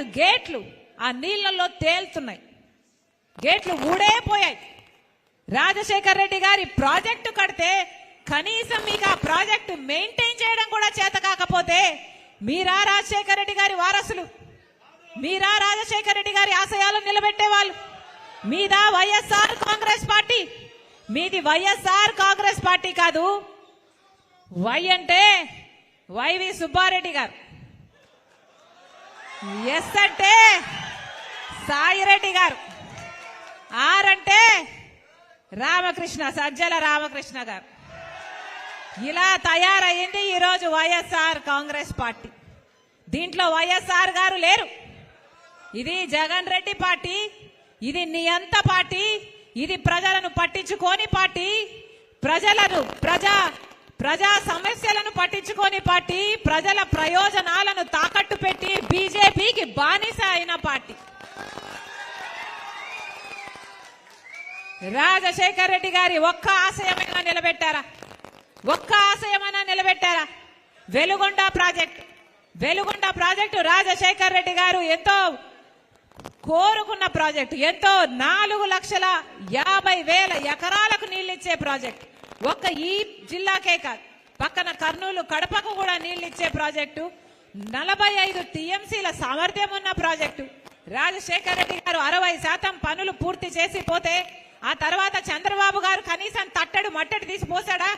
Project గేట్లు ఆ నీళ్ళలో తేలుతున్నాయి. గేట్లు ఊడే పోయాయి. రాజశేఖర్ రెడ్డి గారి ప్రాజెక్టు కడితే కనీసం మీకు ఆ ప్రాజెక్టు మెయింటైన్ చేయడం కూడా చేత కాకపోతే మీరా రాజశేఖర్ రెడ్డి గారి వారసులు. మీరా రాజశేఖర్ రెడ్డి గారి ఆశయాలను నిలబెట్టే వాళ్ళు మీదా వైఎస్ఆర్ కాంగ్రెస్ పార్టీ. మీది వైఎస్ఆర్ కాంగ్రెస్ పార్టీ కాదు. వై అంటే వైవి సుబ్బారెడ్డి గారు. ఎస్ అంటే సాయిరెడ్డి గారు. ఆర్ అంటే రామకృష్ణ సజ్జల రామకృష్ణ గారు. ఇలా తయారయ్యింది ఈరోజు వైఎస్ఆర్ కాంగ్రెస్ పార్టీ. దీంట్లో వైఎస్ఆర్ గారు లేరు. ఇది జగన్ రెడ్డి పార్టీ ఇది నియంత పార్టీ ఇది ప్రజలను పట్టించుకోని పార్టీ ప్రజలను ప్రజా ప్రజా సమస్యలను పట్టించుకోని పార్టీ ప్రజల ప్రయోజనాలను తా రాజశేఖర్ రెడ్డి గారి ఒక్క ఆశయమైనా నిలబెట్టారా? ఒక్క ఆశయమైనా నిలబెట్టారా? వెలుగొండ ప్రాజెక్ట్ వెలుగొండ ప్రాజెక్టు రాజశేఖర్ రెడ్డి గారు ఎంతో కోరుకున్న ప్రాజెక్టు ఎంతో నాలుగు లక్షల యాభై వేల ఎకరాలకు నీళ్ళిచ్చే ప్రాజెక్టు. ఒక్క ఈ జిల్లాకే కాదు పక్కన కర్నూలు కడపకు కూడా నీళ్ళిచ్చే ప్రాజెక్టు. నలభై ఐదు టీఎంసీల సామర్థ్యం ఉన్న ప్రాజెక్టు. రాజశేఖర్ రెడ్డి గారు అరవై శాతం పనులు పూర్తి చేసి పోతే ఆ తర్వాత చంద్రబాబు గారు కనీసం తట్టడు మట్టడు తీసి పోసాడా?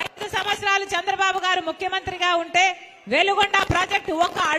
ఐదు సంవత్సరాలు చంద్రబాబు గారు ముఖ్యమంత్రిగా ఉంటే వెలుగొండ ప్రాజెక్టు ఒక